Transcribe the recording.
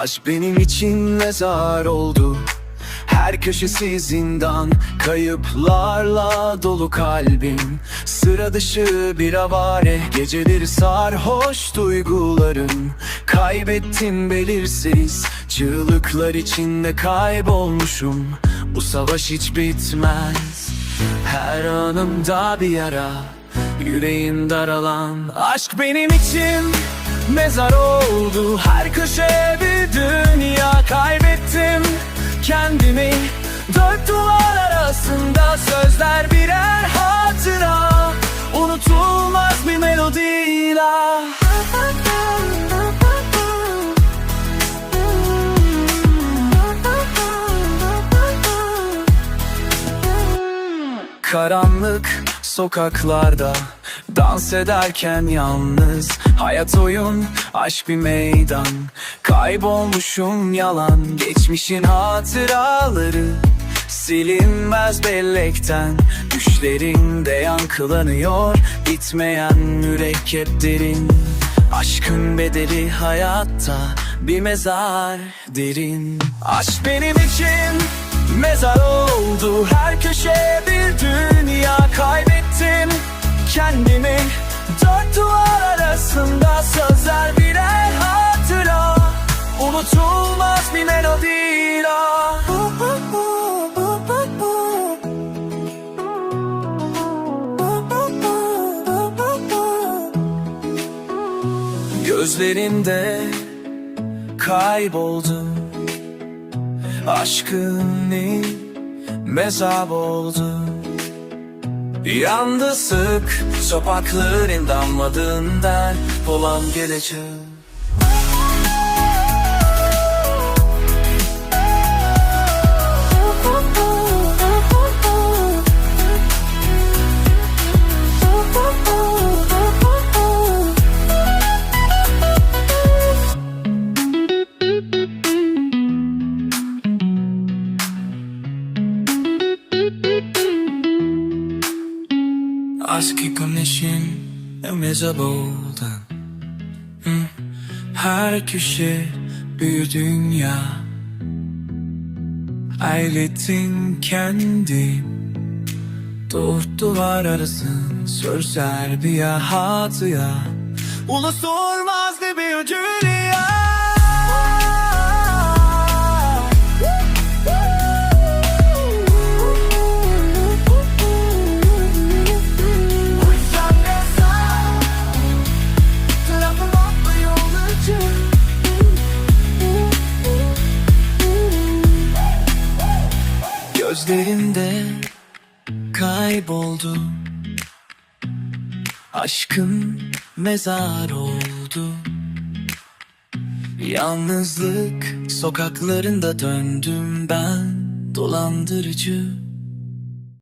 Aşk benim için mezar oldu. Her köşesi zindan Kayıplarla dolu kalbim. Sıra dışı bir avare Geceleri sarhoş duygularım. Kaybettim belirsiz Çığlıklar içinde kaybolmuşum. Bu savaş hiç bitmez. Her anımda bir yara Yüreğim daralan. Aşk benim için mezar oldu. Her köşe arasında sözler birer hatıra. Unutulmaz bir melodiyle Karanlık sokaklarda Dans ederken yalnız Hayat oyun, aşk bir meydan. Kaybolmuşum yalan Geçmişin hatıraları Silinmez bellekten Düşlerimde yankılanıyor Bitmeyen mürekkep derin. Aşkın bedeli hayatta Bir mezar derin. Aşk benim için mezar oldu Her köşe bir dünya kaybettim. Kendimi dört duvar arasında Sözler birer hatıra Unutulmaz bir melodiyle Gözlerinde kayboldum Aşkın mezap oldu? Yalnızlık sokakların damladığından Olan geleceğim Aşk güneşin oldu Hı, Her köşe bir dünya. Ailetin kendi Dört duvar arasın Sözler bir hatıya Unutulmaz ne bir dünya Gözlerinde kayboldu. Aşkım mezar oldu. Yalnızlık sokaklarında döndüm ben Dolandırıcı